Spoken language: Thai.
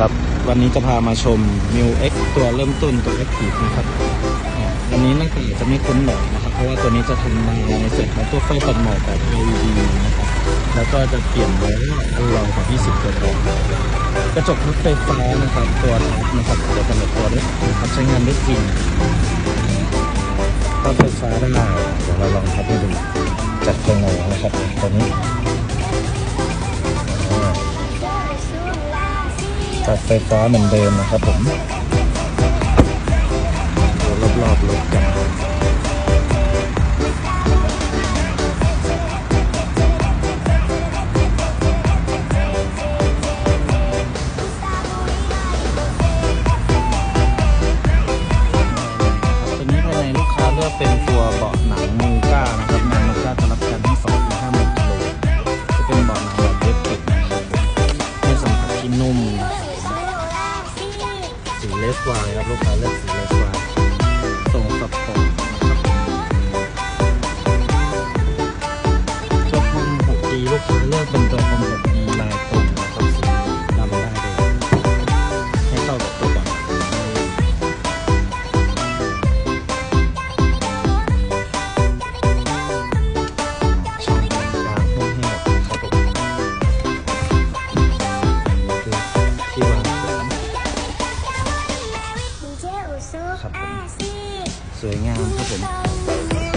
ครับ วันนี้จะพามาชม m i u X ตัวเริ่มต้นตัว Active นะครับวันนี้นักเตะจะไม่คุ้นหน่อยนะครับ เพราะว่าตัวนี้จะทำมาในส่วนของตัวไฟตัดหมอกแบบ LED นะครับ แล้วก็จะเปลี่ยนไว้อันรองของ20 ตัวรองกระจกรถไฟฟ้านะครับ ตัวนะครับตัวสำหรับตัวนี้นะครับใช้งานได้จริงเข้าไฟฟ้าได้เดี๋ยวเราลองทับให้ดูจัดตัวงนะครับตัวนี้ัดไฟฟ้าเหมือนเดิมนะครับผมรอบๆรถกันตัวนี้ภายในลูกค้าเลือกเป็นตัว สีเลสวายครับลูกค้าเลือกสีเลสวายส่งสปอร์ตนะครับตัวคอม 6D ลูกค้าเลือกเป็นตัวคอม 所以呢，他怎么？